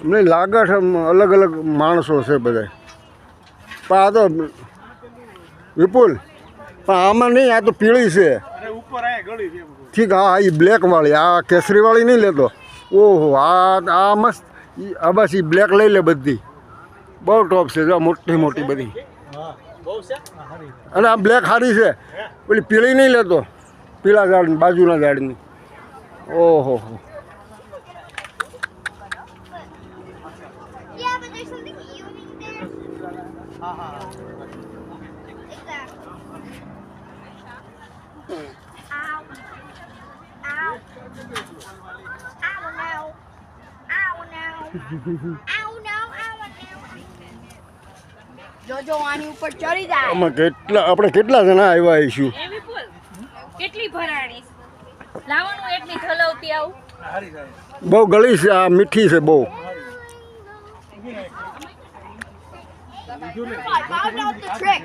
અમને લાગે છે અલગ અલગ માણસો છે બધા પણ આ તો વિપુલ પણ આમાં નહીં આ તો પીળી છે. અરે ઉપર આયા ગળી છે બધું. ઠીક હા એ બ્લેક વાળી આ કેસરી વાળી નહીં લેતો. ઓહો આ આ મસ્ત આ બસ એ બ્લેક લઈ લે બધી. બહુ ટોપ છે જો મોટી મોટી બધી. હા બહુ છે? હા હરી અને આ બ્લેક સારી છે. પેલી પીળી નહીં લેતો. પીળા ઝાડ બાજુના ઝાડની ઓહો હો. જોજો આની ઉપર ચડી જાય કેટલા આપણે કેટલા જણા આવ્યા આવીશું એ વિપુલ કેટલી ભરાણી? લાવણું એટલી ઠલવતી આવું. બહુ ગળી છે આ મીઠી છે બહુ. Found out the trick.